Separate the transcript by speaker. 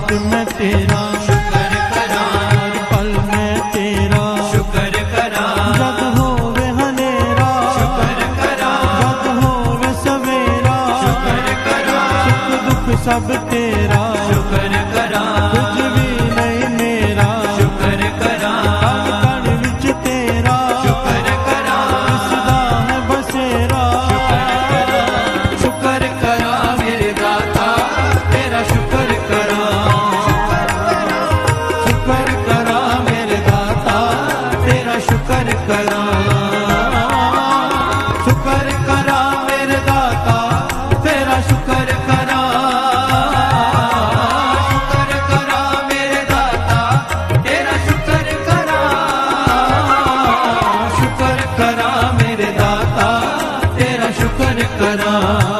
Speaker 1: हाथ में तेरा शुक्र करार पल में तेरा। शुक्र करार जब होवे हनेरा शुक्र करार जब होवे सवेरा। शुक्र करार सुख दुख सब तेरा। शुक्र ਕਲਾ। ਸ਼ੁਕਰ ਕਰਾ ਮੇਰੇ ਦਾਤਾ, ਤੇਰਾ ਸ਼ੁਕਰ ਕਰਾ। ਸ਼ੁਕਰ ਕਰਾ ਮੇਰੇ ਦਾਤਾ, ਤੇਰਾ ਸ਼ੁਕਰ ਕਰਾ। ਸ਼ੁਕਰ ਕਰਾ ਮੇਰੇ ਦਾਤਾ, ਤੇਰਾ ਸ਼ੁਕਰ ਕਰਾ।